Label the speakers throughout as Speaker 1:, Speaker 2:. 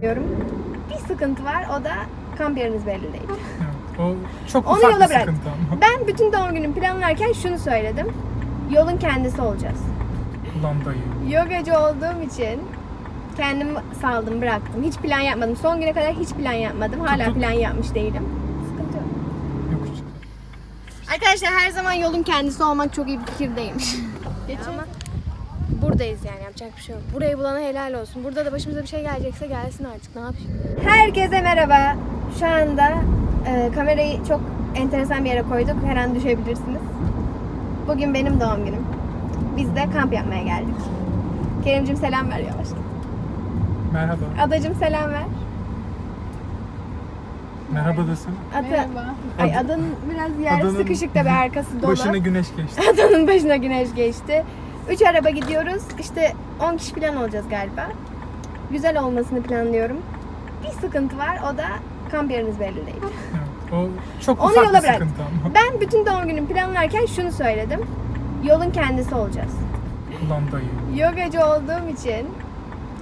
Speaker 1: diyorum. Bir sıkıntı var o da kamp yeriniz belli değil.
Speaker 2: Evet, O çok
Speaker 1: Onu
Speaker 2: ufak
Speaker 1: yola
Speaker 2: bir
Speaker 1: bırak.
Speaker 2: sıkıntı ama.
Speaker 1: Ben bütün doğum günümü planlarken şunu söyledim. Yolun kendisi olacağız.
Speaker 2: Ulan dayı.
Speaker 1: Yogacı olduğum için kendimi saldım bıraktım. Hiç plan yapmadım. Son güne kadar hiç plan yapmadım. Hala
Speaker 2: Tutup-
Speaker 1: plan yapmış değilim. Sıkıntı yok.
Speaker 2: Yokuş.
Speaker 1: Arkadaşlar her zaman yolun kendisi olmak çok iyi bir fikir değilmiş. Ama buradayız yani yapacak bir şey yok. Burayı bulana helal olsun. Burada da başımıza bir şey gelecekse gelsin artık ne yapayım. Herkese merhaba. Şu anda e, kamerayı çok enteresan bir yere koyduk. Her an düşebilirsiniz. Bugün benim doğum günüm. Biz de kamp yapmaya geldik. Kerimcim selam ver yavaş.
Speaker 2: Merhaba.
Speaker 1: Adacım selam ver.
Speaker 2: Merhaba desene.
Speaker 1: Ada, Ay adanın biraz yer
Speaker 2: Adanın
Speaker 1: sıkışık da bir arkası dolu.
Speaker 2: Başına güneş geçti.
Speaker 1: Adanın başına güneş geçti. Üç araba gidiyoruz. İşte 10 kişi falan olacağız galiba. Güzel olmasını planlıyorum. Bir sıkıntı var. O da kamp yeriniz belli değil.
Speaker 2: O çok
Speaker 1: Onu
Speaker 2: ufak
Speaker 1: yola
Speaker 2: bir
Speaker 1: bırak.
Speaker 2: sıkıntı ama.
Speaker 1: Ben bütün doğum günümü planlarken şunu söyledim. Yolun kendisi olacağız.
Speaker 2: Ulan dayı.
Speaker 1: Yogacı olduğum için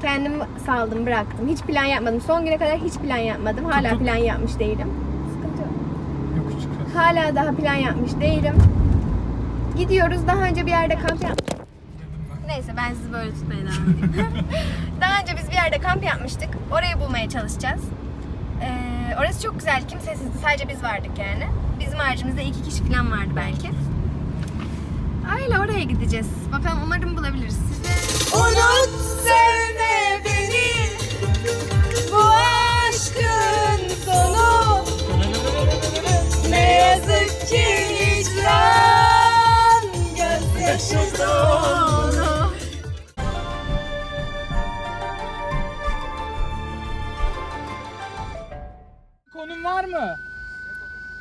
Speaker 1: kendimi saldım bıraktım. Hiç plan yapmadım. Son güne kadar hiç plan yapmadım. Hala
Speaker 2: Tutup-
Speaker 1: plan yapmış değilim. Sıkıntı yok.
Speaker 2: Yokuş çıkacağız.
Speaker 1: Hala daha plan yapmış değilim. Gidiyoruz. Daha önce bir yerde kamp yaptık. Neyse ben sizi böyle devam edeyim. Daha önce biz bir yerde kamp yapmıştık. Orayı bulmaya çalışacağız. Ee, orası çok güzel, kimsesizdi. Sadece biz vardık yani. Bizim haricimizde iki kişi falan vardı belki. Öyle oraya gideceğiz. Bakalım umarım bulabiliriz. Unut sevme beni Bu aşkın sonu Ne yazık ki hicran Gözyaşı dolu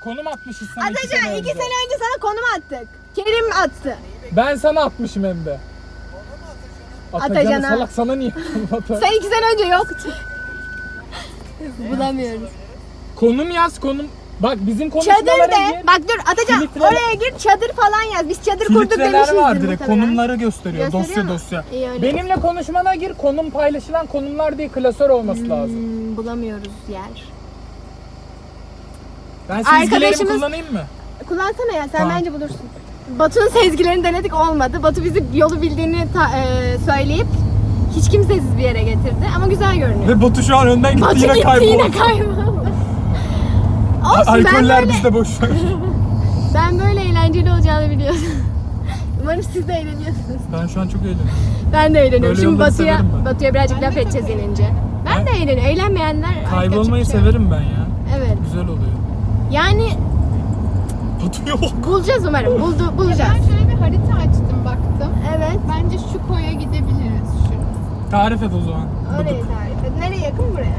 Speaker 2: Konum atmışız sana iki
Speaker 1: Atacan
Speaker 2: sene
Speaker 1: iki
Speaker 2: önce.
Speaker 1: sene önce sana konum attık. Kerim attı.
Speaker 2: Ben sana atmışım hem de. Atacan'a.
Speaker 1: Atacan'a.
Speaker 2: salak sana niye atmadın?
Speaker 1: Sen iki sene önce yoktu. Bulamıyoruz.
Speaker 2: Konum yaz konum. Bak bizim konuşmalara
Speaker 1: Çadır de. Bak dur Atacan
Speaker 2: Filtreler-
Speaker 1: oraya gir çadır falan yaz. Biz çadır kurduk
Speaker 2: Filtreler
Speaker 1: demişizdir
Speaker 2: var direkt
Speaker 1: muhtemelen.
Speaker 2: konumları gösteriyor.
Speaker 1: Gösteriyor
Speaker 2: dosya
Speaker 1: mu?
Speaker 2: dosya.
Speaker 1: İyi, öyle.
Speaker 2: Benimle konuşmana gir konum paylaşılan konumlar değil klasör olması lazım.
Speaker 1: Hmm, bulamıyoruz yer.
Speaker 2: Ben sezgilerimi
Speaker 1: Arkadaşımız-
Speaker 2: kullanayım mı?
Speaker 1: Kullansana ya sen
Speaker 2: Tamam.
Speaker 1: bence bulursun. Batu'nun sezgilerini denedik olmadı. Batu bizi yolu bildiğini ta- e, söyleyip hiç kimsesiz bir yere getirdi ama güzel görünüyor.
Speaker 2: Ve Batu şu an önden gitti
Speaker 1: Batu
Speaker 2: yine
Speaker 1: gitti
Speaker 2: kayboldu.
Speaker 1: yine kayboldu. Olsun ben
Speaker 2: Alkoller
Speaker 1: böyle,
Speaker 2: bizde boş ver.
Speaker 1: ben böyle eğlenceli olacağını biliyordum. Umarım siz de eğleniyorsunuz.
Speaker 2: ben şu an çok eğleniyorum.
Speaker 1: Ben de eğleniyorum.
Speaker 2: Böyle
Speaker 1: Şimdi
Speaker 2: yolları
Speaker 1: Batu'ya
Speaker 2: severim ben.
Speaker 1: Batu'ya birazcık laf edeceğiz inince. Ben de eğleniyorum. Eğlenmeyenler
Speaker 2: Kaybolmayı
Speaker 1: şey
Speaker 2: severim ben ya.
Speaker 1: Evet.
Speaker 2: Güzel oluyor.
Speaker 1: Yani bulacağız umarım. Buldu, bulacağız.
Speaker 3: Ben şöyle bir harita açtım baktım.
Speaker 1: Evet.
Speaker 3: Bence şu koya gidebiliriz şurası.
Speaker 2: Tarif et o zaman.
Speaker 1: Orayı
Speaker 2: Bıdık.
Speaker 1: tarif et. Nereye yakın buraya?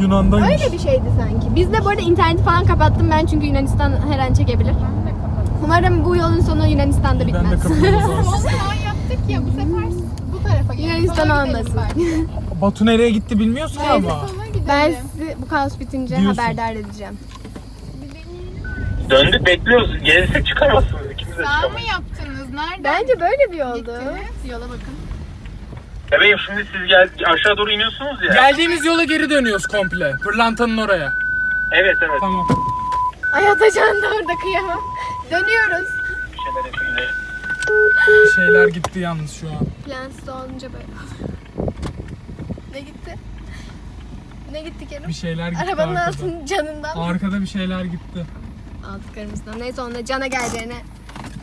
Speaker 2: Yunan'daymış.
Speaker 1: Öyle bir şeydi sanki. Biz de bu arada interneti falan kapattım ben çünkü Yunanistan her an çekebilir.
Speaker 3: Ben de kapattım.
Speaker 1: Umarım bu yolun sonu Yunanistan'da
Speaker 2: Ben de
Speaker 1: bitmez.
Speaker 2: kapatıyorum o zaman.
Speaker 3: Son zaman yaptık ya bu sefer bu tarafa gidelim.
Speaker 1: Yunanistan
Speaker 3: Sola gidelim
Speaker 1: olmasın.
Speaker 3: bence.
Speaker 2: Batu nereye gitti bilmiyorsun
Speaker 1: Neyse.
Speaker 2: ama.
Speaker 3: Sola gidelim.
Speaker 1: ben sizi bu kaos bitince
Speaker 2: Diyorsun.
Speaker 1: haberdar edeceğim.
Speaker 4: Döndük bekliyoruz. Gelirsek çıkamazsınız. İkimiz de
Speaker 3: Sağ mı yaptınız? Nereden
Speaker 1: Bence böyle bir yoldu.
Speaker 3: gittiniz? Yola bakın.
Speaker 4: Bebeğim şimdi siz gel aşağı doğru iniyorsunuz ya.
Speaker 2: Geldiğimiz yola geri dönüyoruz komple. Pırlantanın oraya.
Speaker 4: Evet evet.
Speaker 2: Tamam.
Speaker 1: Ay Atacan da orada kıyamam. Dönüyoruz.
Speaker 4: Bir şeyler yapayım.
Speaker 2: Bir şeyler gitti yalnız şu an.
Speaker 1: Plansız olunca böyle. ne gitti? Ne gitti Kerim?
Speaker 2: Bir şeyler gitti
Speaker 1: Arabanın
Speaker 2: arkada.
Speaker 1: altının canından.
Speaker 2: Arkada bir şeyler gitti.
Speaker 1: Aldıklarımızdan. Neyse onunla cana geleceğine.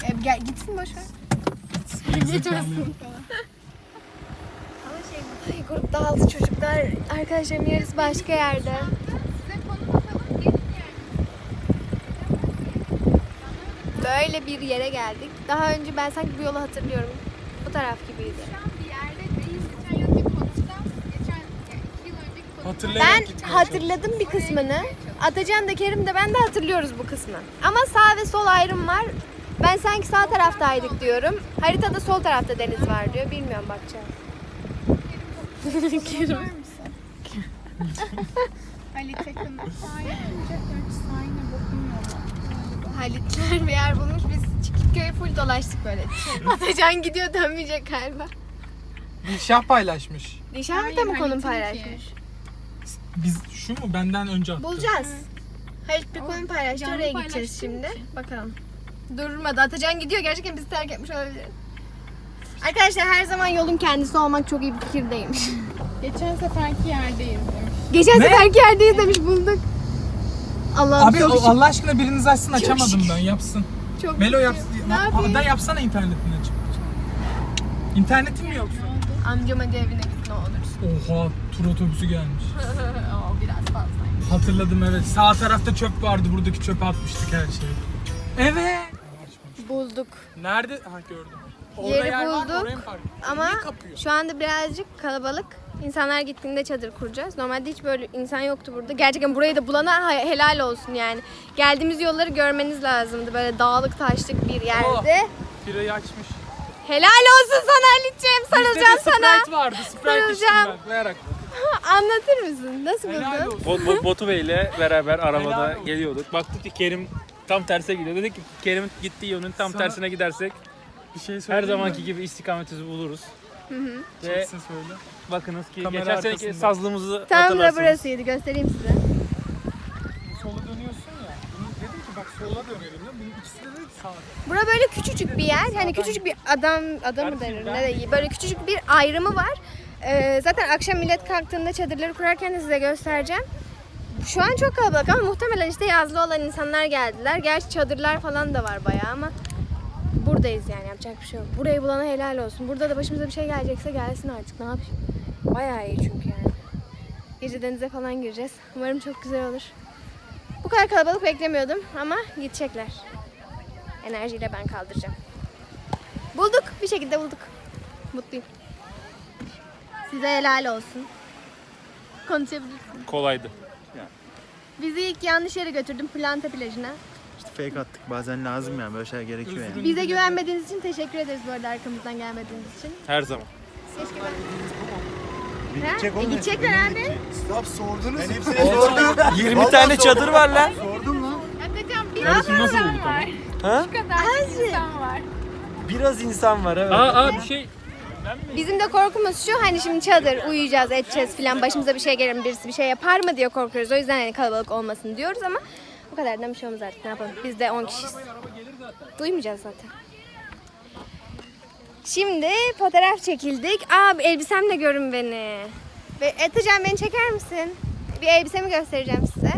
Speaker 1: E, gel, gitsin boş ver. Geçmesin. Ama şey Ay, grup dağıldı çocuklar. Arkadaşlarım yarısı başka yerde. Böyle bir yere geldik. Daha önce ben sanki bu yolu hatırlıyorum. Bu taraf gibiydi.
Speaker 3: Şu an bir yerde değil. Geçen yılki konuşta geçen yani iki yıl önceki konuşta.
Speaker 2: Hatırlayarak
Speaker 1: Ben hatırladım bir kısmını. Atacan da Kerim de ben de hatırlıyoruz bu kısmı. Ama sağ ve sol ayrım var. Ben sanki sağ taraftaydık diyorum. Haritada sol tarafta deniz var diyor. Bilmiyorum bakacağız. Kerim.
Speaker 3: Bakılmıyor.
Speaker 1: Halitler bir yer bulmuş. Biz Çiftlikköy'ü full dolaştık böyle. Atacan gidiyor dönmeyecek galiba.
Speaker 2: Dilşah paylaşmış.
Speaker 1: Nişan
Speaker 3: Hayır,
Speaker 1: da mı konum paylaşmış?
Speaker 2: Biz şu mu benden önce attık.
Speaker 1: Bulacağız. Halit bir konum paylaştı.
Speaker 3: Canlı
Speaker 1: Oraya gideceğiz şimdi.
Speaker 3: için.
Speaker 1: Bakalım. Durmadı. Atacan gidiyor. Gerçekten bizi terk etmiş olabilir. Arkadaşlar her zaman yolun kendisi olmak çok iyi bir fikirdeymiş.
Speaker 3: Geçen seferki yerdeyiz demiş.
Speaker 1: Geçen
Speaker 2: Ne?
Speaker 1: seferki yerdeyiz demiş bulduk. Allah'ım
Speaker 2: Abi
Speaker 1: çok
Speaker 2: o-
Speaker 1: şükür.
Speaker 2: Allah aşkına biriniz açsın açamadım ben yapsın.
Speaker 1: Çok
Speaker 2: Melo yapsın.
Speaker 1: Ne yapayım?
Speaker 2: Da yapsana internetini açıp. İnternetin mi yoksa?
Speaker 1: Amcam hadi evine git ne olursun.
Speaker 2: Oha tur otobüsü gelmiş.
Speaker 1: o biraz fazla.
Speaker 2: Hatırladım evet. Sağ tarafta çöp vardı. Buradaki çöpe atmıştık her şeyi. Evet.
Speaker 1: Bulduk.
Speaker 2: Nerede? Ha gördüm.
Speaker 1: Yeri
Speaker 2: yer var mı?
Speaker 1: bulduk.
Speaker 2: Oraya mı park?
Speaker 1: Ama
Speaker 2: Niye kapıyor?
Speaker 1: şu anda birazcık kalabalık. İnsanlar gittiğinde çadır kuracağız. Normalde hiç böyle insan yoktu burada. Gerçekten burayı da bulana helal olsun yani. Geldiğimiz yolları görmeniz lazımdı. Böyle dağlık taşlık bir yerde.
Speaker 2: Pirayı açmış.
Speaker 1: Helal olsun sana Halit'ciğim. Sarılacağım
Speaker 2: Bizde de
Speaker 1: sana.
Speaker 2: Sprite vardı. Sprite içtim
Speaker 1: Sarılacağım.
Speaker 2: ben. Merak.
Speaker 1: Anlatır mısın? Nasıl
Speaker 2: Helal
Speaker 1: buldun?
Speaker 2: olsun.
Speaker 5: Bo- Bo- Botu Bey ile beraber arabada
Speaker 2: olsun.
Speaker 5: geliyorduk. Baktık ki Kerim tam terse gidiyor. Dedik ki Kerim'in gittiği yönün tam
Speaker 2: Sana-
Speaker 5: tersine gidersek
Speaker 2: Bir şey
Speaker 5: her zamanki
Speaker 2: mi?
Speaker 5: gibi istikametimizi buluruz. Ve
Speaker 2: Kesin söyle.
Speaker 5: bakınız ki
Speaker 2: Kamera
Speaker 5: geçen seneki
Speaker 2: arkasında.
Speaker 5: sazlığımızı
Speaker 1: Tam da
Speaker 5: hatırlarsınız.
Speaker 1: burasıydı. Göstereyim size.
Speaker 2: Sola dönüyorsun ya. Bunu dedim ki bak sola dönelim. ya. Bunun
Speaker 1: Bura böyle küçücük bir yer. Hani küçücük bir adam adamı denir. Ne de böyle küçücük bir ayrımı var. Ee, zaten akşam millet kalktığında çadırları kurarken de size göstereceğim. Şu an çok kalabalık ama muhtemelen işte yazlı olan insanlar geldiler. Gerçi çadırlar falan da var bayağı ama buradayız yani yapacak bir şey yok. Burayı bulana helal olsun. Burada da başımıza bir şey gelecekse gelsin artık ne yapayım. Bayağı iyi çünkü yani. Gece denize falan gireceğiz. Umarım çok güzel olur. Bu kadar kalabalık beklemiyordum ama gidecekler. Enerjiyle ben kaldıracağım. Bulduk. Bir şekilde bulduk. Mutluyum. Size helal olsun. Konuşabilirsin.
Speaker 5: Kolaydı.
Speaker 1: Bizi ilk yanlış yere götürdün Planta plajına.
Speaker 6: İşte fake attık. Bazen lazım yani böyle şeyler gerekiyor yani.
Speaker 1: Bize güvenmediğiniz için teşekkür ederiz bu arada arkamızdan gelmediğiniz için.
Speaker 5: Her zaman.
Speaker 1: Keşke ben... Ha? E, gidecekler abi.
Speaker 6: Stop sordunuz. Ben hepsine sordum.
Speaker 7: 20 tane çadır var lan.
Speaker 6: Sordum lan.
Speaker 3: Atacan bir
Speaker 5: nasıl bulduk.
Speaker 7: Ha?
Speaker 3: Şu kadar insan var.
Speaker 7: Biraz insan var evet.
Speaker 5: Aa, aa bir şey
Speaker 1: Bizim de korkumuz şu hani şimdi çadır uyuyacağız edeceğiz filan başımıza bir şey gelir mi birisi bir şey yapar mı diye korkuyoruz. O yüzden hani kalabalık olmasın diyoruz ama bu kadardan bir şey olmaz artık ne yapalım. Biz de 10 kişiyiz. Duymayacağız zaten. Şimdi fotoğraf çekildik. Aa bir elbisemle görün beni. Ve Etecan beni çeker misin? Bir elbisemi göstereceğim size.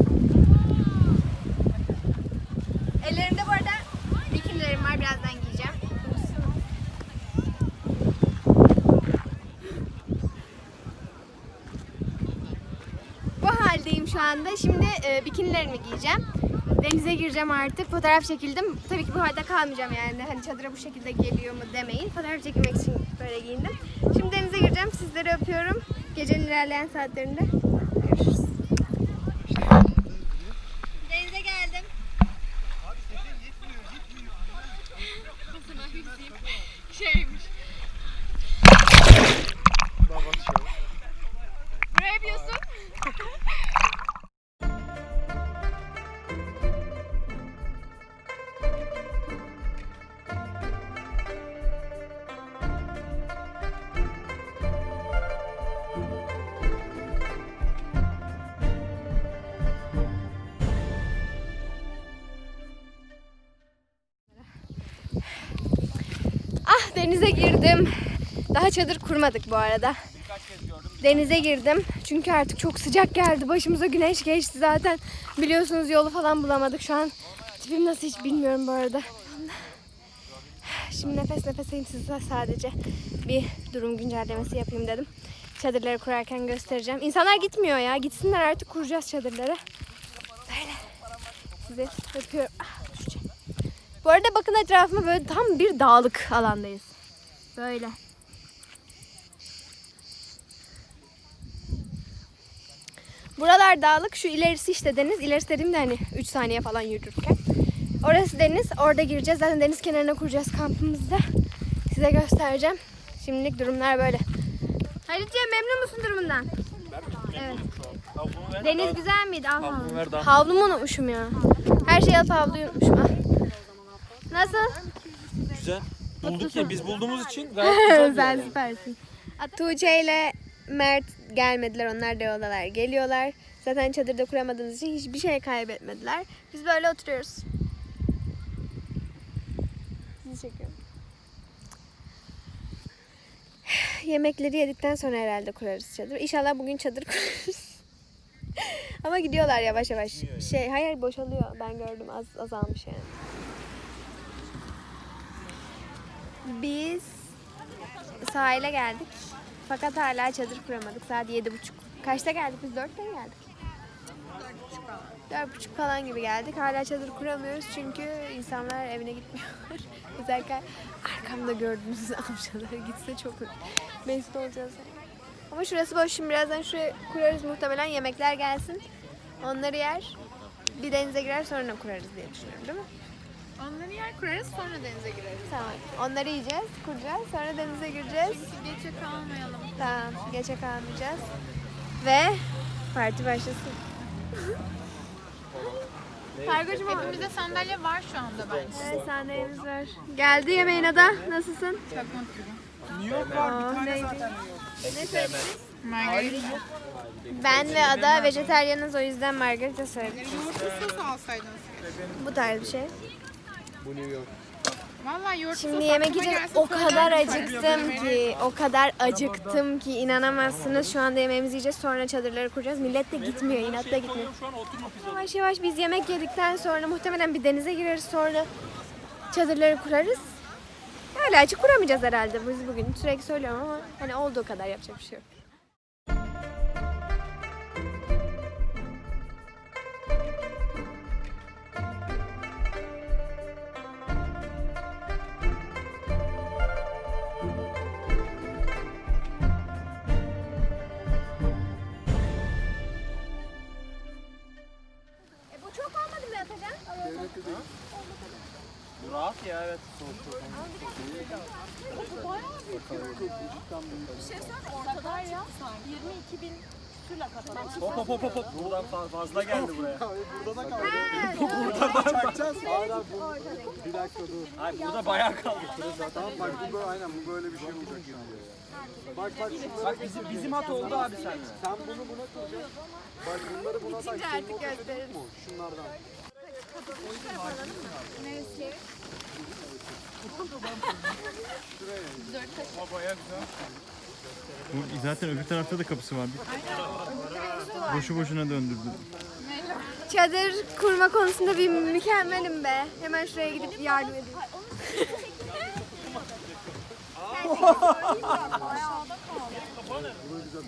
Speaker 1: Ellerimde bu arada bikinilerim var birazdan giyeceğim. Bu haldeyim şu anda. Şimdi e, bikinilerimi giyeceğim. Denize gireceğim artık. Fotoğraf çekildim. Tabii ki bu halde kalmayacağım yani. Hani çadıra bu şekilde geliyor mu demeyin. Fotoğraf çekilmek için böyle giyindim. Şimdi denize gireceğim. Sizleri öpüyorum. Gecenin ilerleyen saatlerinde denize girdim. Daha çadır kurmadık bu arada. Denize girdim. Çünkü artık çok sıcak geldi. Başımıza güneş geçti zaten. Biliyorsunuz yolu falan bulamadık. Şu an tipim nasıl hiç bilmiyorum bu arada. Şimdi nefes nefeseyim size sadece bir durum güncellemesi yapayım dedim. Çadırları kurarken göstereceğim. İnsanlar gitmiyor ya. Gitsinler artık kuracağız çadırları. Böyle. Sizi öpüyorum. Ah. Bu arada bakın etrafıma böyle tam bir dağlık alandayız. Böyle. Buralar dağlık. Şu ilerisi işte deniz. İlerisi dediğimde hani 3 saniye falan yürürken. Orası deniz. Orada gireceğiz. Zaten deniz kenarına kuracağız kampımızda. Size göstereceğim. Şimdilik durumlar böyle. Halitciğim memnun musun durumundan? Evet. Deniz güzel miydi? Al havlumu.
Speaker 5: ver daha.
Speaker 1: Havlumu unutmuşum ya. Her şeyi alıp havluyu unutmuşum. Al. Nasıl?
Speaker 7: Güzel.
Speaker 5: Bulduk ya biz bulduğumuz için gayet güzel
Speaker 1: Sen
Speaker 5: yani.
Speaker 1: süpersin. Tuğçe ile Mert gelmediler. Onlar da yoldalar. Geliyorlar. Zaten çadırda kuramadığımız için hiçbir şey kaybetmediler. Biz böyle oturuyoruz. Sizi çekiyorum. Yemekleri yedikten sonra herhalde kurarız çadır. İnşallah bugün çadır kurarız. Ama gidiyorlar yavaş yavaş. Şey, hayır boşalıyor. Ben gördüm az azalmış yani. Biz sahile geldik. Fakat hala çadır kuramadık. Saat yedi buçuk. Kaçta geldik biz? Dörtte mi geldik? Dört buçuk falan gibi geldik. Hala çadır kuramıyoruz çünkü insanlar evine gitmiyorlar. Özellikle arkamda gördüğünüz amcalar gitse çok mesut olacağız. Ama şurası boş. Şimdi birazdan şuraya kurarız muhtemelen. Yemekler gelsin. Onları yer. Bir denize girer sonra kurarız diye düşünüyorum değil mi?
Speaker 3: Onları yer kurarız sonra denize gireriz.
Speaker 1: Tamam. Onları yiyeceğiz, kuracağız. Sonra denize gireceğiz.
Speaker 3: Geçe kalmayalım.
Speaker 1: Tamam. Geçe kalmayacağız. Ve parti başlasın. Kargocuğum.
Speaker 3: Hepimizde sandalye var şu anda bence.
Speaker 1: Evet sandalyemiz var. Geldi yemeğin ada. Nasılsın?
Speaker 3: Çok mutluyum.
Speaker 2: New York var bir tane
Speaker 1: neydi?
Speaker 2: zaten.
Speaker 1: Ne söylediniz?
Speaker 3: Margarita.
Speaker 1: Ben ve Ada vejeteryanız o yüzden margarita söyledik.
Speaker 3: Yoğurtlu sos alsaydınız.
Speaker 1: Bu tarz bir şey.
Speaker 3: Valla yoğurtlu
Speaker 1: Şimdi
Speaker 3: sos
Speaker 1: yemek
Speaker 3: aklıma
Speaker 1: yiyeceğiz.
Speaker 3: gelse
Speaker 1: O kadar acıktım ki, o kadar acıktım ki inanamazsınız. Şu anda yemeğimizi yiyeceğiz, sonra çadırları kuracağız. Millet de gitmiyor, inat da gitmiyor. Yavaş yavaş biz yemek yedikten sonra muhtemelen bir denize gireriz, sonra çadırları kurarız. Öyle açık kuramayacağız herhalde biz bugün. Sürekli söylüyorum ama hani olduğu kadar yapacak bir şey yok.
Speaker 6: Rahat ya evet.
Speaker 7: Hop hop hop hop, hop. Buradan fa- fazla geldi buraya.
Speaker 2: Çakacağız. Bir dakika dur.
Speaker 7: Hayır burada bayağı kaldı.
Speaker 2: Tamam bak bu böyle aynen bu böyle bir şey olacak şimdi. Bak bak
Speaker 7: Bak bizim bizim at oldu abi sen.
Speaker 2: sen bunu buna koyacaksın. Bak bunları buna tak.
Speaker 1: Bitince artık gösteririz.
Speaker 2: Şunlardan.
Speaker 6: Bu zaten öbür tarafta da kapısı var. Boşu boşuna döndürdü.
Speaker 1: Çadır kurma konusunda bir mükemmelim be. Hemen şuraya gidip yardım edeyim.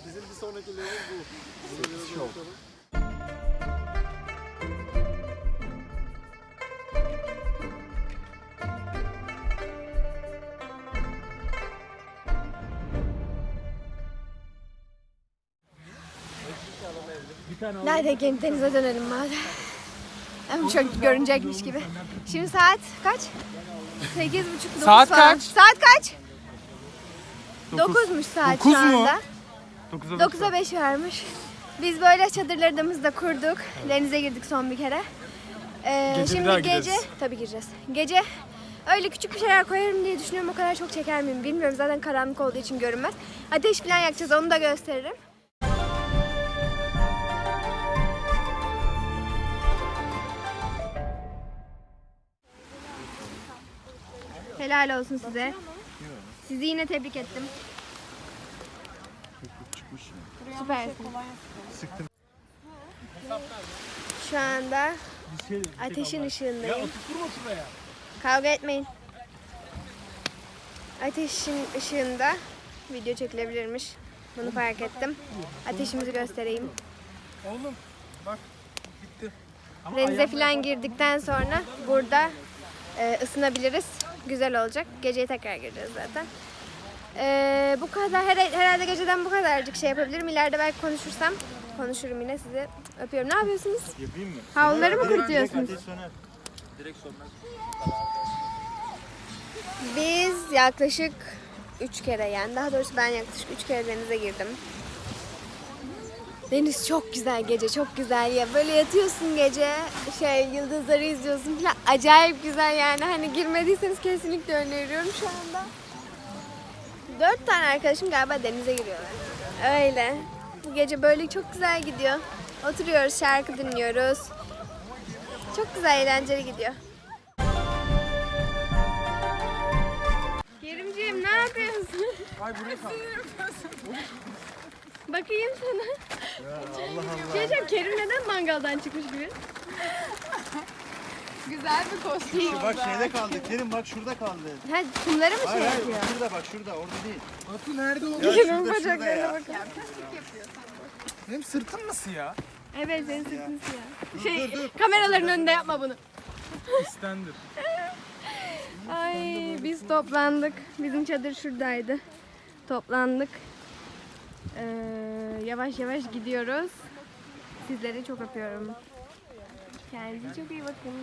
Speaker 2: Bizim bir sonraki level bu.
Speaker 1: Neredeyken denize dönelim madem. Hem çok görünecekmiş gibi. Şimdi saat kaç? Sekiz buçuk, dokuz
Speaker 2: Saat
Speaker 1: falan.
Speaker 2: kaç?
Speaker 1: Saat kaç?
Speaker 6: Dokuz.
Speaker 1: Dokuzmuş saat
Speaker 2: Dokuz
Speaker 1: şu
Speaker 2: mu?
Speaker 1: anda.
Speaker 6: 9'a
Speaker 1: Dokuza beş varmış. Biz böyle çadırlarımızı da kurduk. Denize girdik son bir kere. Ee,
Speaker 2: Gece bir
Speaker 1: şimdi
Speaker 2: daha
Speaker 1: gece,
Speaker 2: gideriz.
Speaker 1: tabii gireceğiz. Gece öyle küçük bir şeyler koyarım diye düşünüyorum. O kadar çok çeker miyim bilmiyorum. Zaten karanlık olduğu için görünmez. Ateş falan yakacağız onu da gösteririm. Helal olsun size. Sizi yine tebrik ettim. Süpersiniz. Şu anda ateşin ışığındayım. Kavga etmeyin. Ateşin ışığında video çekilebilirmiş. Bunu fark ettim. Ateşimizi göstereyim.
Speaker 2: Oğlum bak bitti.
Speaker 1: Denize falan girdikten sonra burada e, ısınabiliriz. Güzel olacak. Geceye tekrar gireceğiz zaten. E, bu kadar her- herhalde geceden bu kadarcık şey yapabilirim. İleride belki konuşursam konuşurum yine sizi. Öpüyorum. Ne yapıyorsunuz?
Speaker 6: Yapayım mı?
Speaker 1: Havluları mı kurutuyorsunuz?
Speaker 6: Ateş söner.
Speaker 1: Biz yaklaşık 3 kere yani daha doğrusu ben yaklaşık 3 kere denize girdim. Deniz çok güzel gece, çok güzel ya. Böyle yatıyorsun gece, şey yıldızları izliyorsun falan. Acayip güzel yani. Hani girmediyseniz kesinlikle öneriyorum şu anda. Dört tane arkadaşım galiba denize giriyorlar. Öyle. Bu gece böyle çok güzel gidiyor. Oturuyoruz, şarkı dinliyoruz. Çok güzel, eğlenceli gidiyor. Kerimciğim ne yapıyorsun?
Speaker 2: Ay buraya kal.
Speaker 1: Bakayım sana. Allah Allah. Şey diyeceğim, Kerim neden mangaldan çıkmış gibi?
Speaker 3: Güzel bir kostüm oldu.
Speaker 6: Bak şeyde kaldı. Kerim bak şurada kaldı.
Speaker 1: Ha, kumları mı şey
Speaker 6: Hayır hayır
Speaker 1: yapıyor?
Speaker 6: şurada bak şurada orada değil.
Speaker 2: Batu nerede oldu?
Speaker 6: Ya
Speaker 1: Kerim'in
Speaker 6: şurada şurada
Speaker 1: bacaklarına
Speaker 6: ya.
Speaker 1: bakın.
Speaker 2: Benim sırtım mı siyah?
Speaker 1: Evet, senin sırtın siyah. Şey, kameraların önünde yapma bunu.
Speaker 2: İstendir.
Speaker 1: Ay biz toplandık. Bizim çadır şuradaydı. Toplandık. Ee, yavaş yavaş gidiyoruz. Sizleri çok öpüyorum. Kendinize çok iyi bakın.